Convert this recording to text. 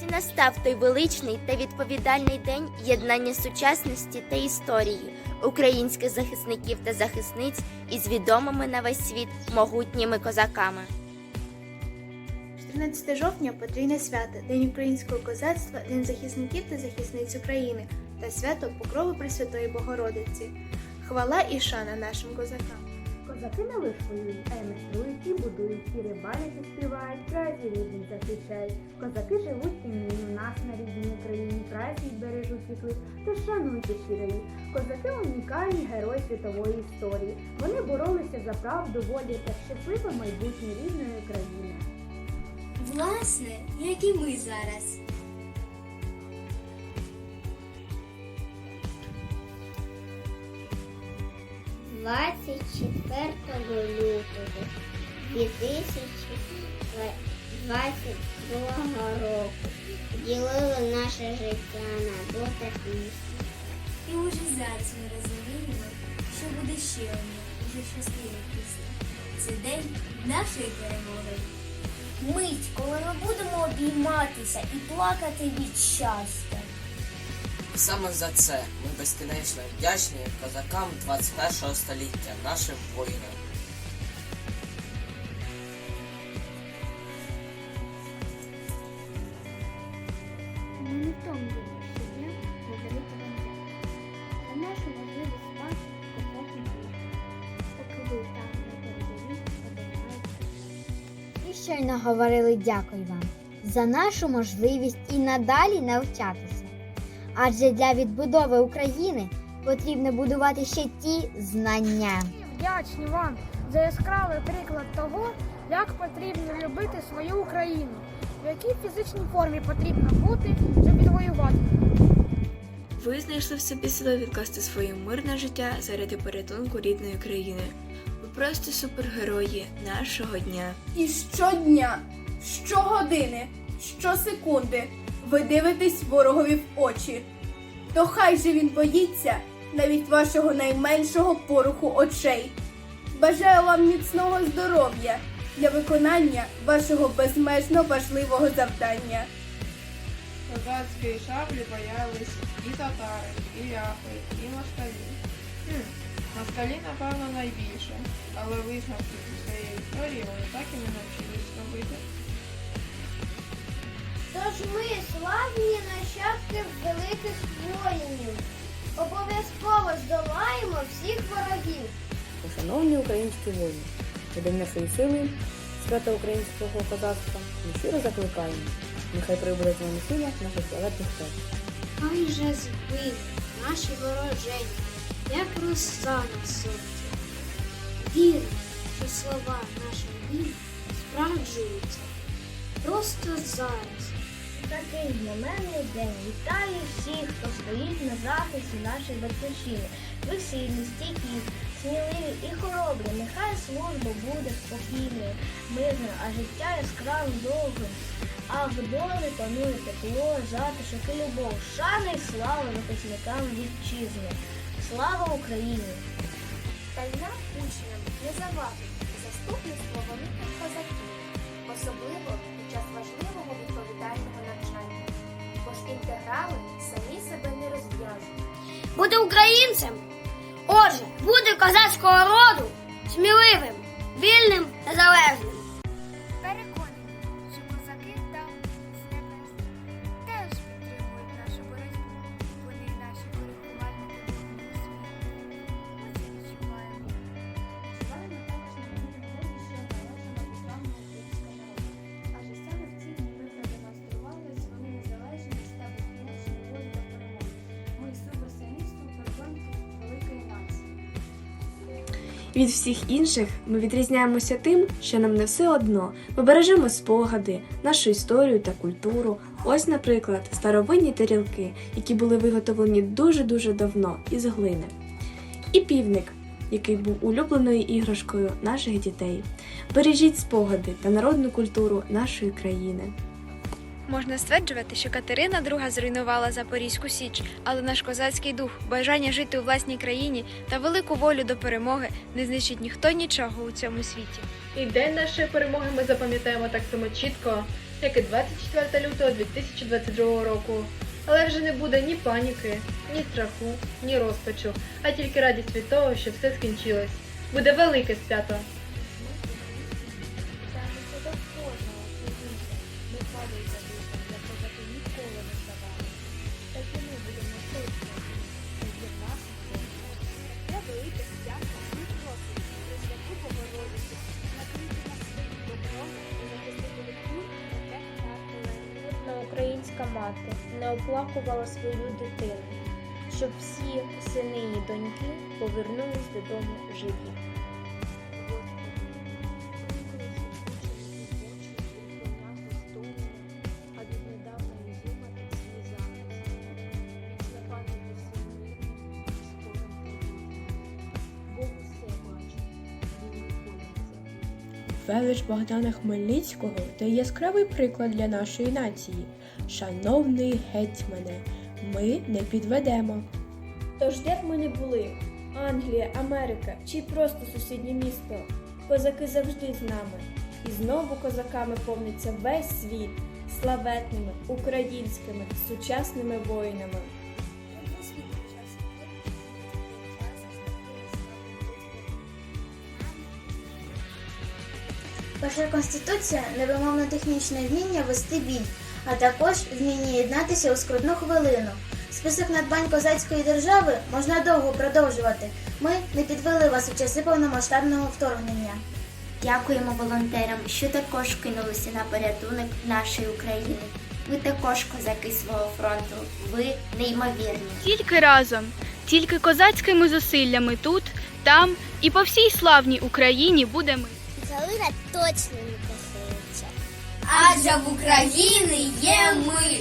Ось і настав той величний та відповідальний день єднання сучасності та історії українських захисників та захисниць із відомими на весь світ могутніми козаками. 14 жовтня подвійне свято, День українського козацтва, День захисників та захисниць України та свято Покрови Пресвятої Богородиці. Хвала і шана нашим козакам. Лиш воюють, а й майструють, і будують, і рибалять, і співають, праці рідні захищають. Козаки живуть і нині у нас на рідній Україні, праці й бережуть їх лиш, то шануйте щиро їх. Козаки унікальні герої світової історії. Вони боролися за правду, волю та щасливе майбутнє рідної країни. Власне, як і ми зараз. Двадцять четвертого лютого 2022 року ділили наше життя на до та після. І уже зараз ми розуміємо, що буде ще одне, уже щасливе після. Це день нашої перемоги. Мить, коли ми будемо обійматися і плакати від щастя. Саме за це ми безкінечно вдячні козакам 21 століття, нашим воїнам. За нашу можливість Поки ви там на передовій. І щойно говорили дякую вам за нашу можливість і надалі навчатися. Адже для відбудови України потрібно будувати ще ті знання. вдячні вам за яскравий приклад того, як потрібно любити свою Україну, в якій фізичній формі потрібно бути, щоб відвоювати. Ви знайшли в собі сили відкласти своє мирне життя заради порятунку рідної країни. Ви просто супергерої нашого дня. І щодня, щогодини, щосекунди ви дивитесь ворогові в очі. То хай же він боїться навіть вашого найменшого поруху очей. Бажаю вам міцного здоров'я для виконання вашого безмежно важливого завдання. Козацької шаблі боялись і татари, і ляхи, і москалі. Хм, москалі, напевно, найбільше, але висновки своєї історії вони так і не навчились робити. Тож ми славні нащадки великих воїнів. Обов'язково здолаємо всіх ворогів. Шановні українські воїни, до нашої сили, свята українського козацтва, ми щиро закликаємо. Нехай прибуде з вами сила наших славетних предків. Хай же збили наші ворожені, як роса на сонці. Віримо, що слова наших війн справджуються. Просто зараз. Такий знаменний день вітаю всіх, хто стоїть на захисті нашої батьківщини. Ви сильні, стійкі, сміливі і хоробрі. Нехай служба буде спокійною, мирною, а життя яскравим довгим. А в домі панує тепло, затишок і любов. Шана і слава захисникам вітчизни. Слава Україні! Та й нам, учням, не завадить заступництво великих козаків, особливо під час важливого відповідального навчання. Бо ж інтеграли самі себе не розв'яжуть. Бути українцем. Отже, бути козацького роду сміливим, вільним та залежним. Від всіх інших ми відрізняємося тим, що нам не все одно. Ми бережемо спогади, нашу історію та культуру. Ось, наприклад, старовинні тарілки, які були виготовлені дуже-дуже давно із глини. І півник, який був улюбленою іграшкою наших дітей. Бережіть спогади та народну культуру нашої країни. Можна стверджувати, що Катерина II зруйнувала Запорізьку Січ, але наш козацький дух, бажання жити у власній країні та велику волю до перемоги не знищить ніхто нічого у цьому світі. І день нашої перемоги ми запам'ятаємо так само чітко, як і 24 лютого 2022 року. Але вже не буде ні паніки, ні страху, ні розпачу, а тільки радість від того, що все скінчилось. Буде велике свято. Ми українська мати не оплакувала свою дитину, щоб всі сини і доньки повернулись додому живі. Велич Богдана Хмельницького дає яскравий приклад для нашої нації. Шановний гетьмане, ми не підведемо. Тож де б ми не були Англія, Америка чи просто сусіднє місто, козаки завжди з нами. І знову козаками повниться весь світ славетними українськими сучасними воїнами. Перша конституція невимовно технічне вміння вести бій, а також вміння єднатися у скрутну хвилину. Список надбань козацької держави можна довго продовжувати. Ми не підвели вас у часи повномасштабного вторгнення. Дякуємо волонтерам, що також кинулися на порятунок нашої України. Ви також козаки свого фронту. Ви неймовірні. Тільки разом, тільки козацькими зусиллями тут, там і по всій славній Україні буде мир. Калина точно. Адже в Україні є ми.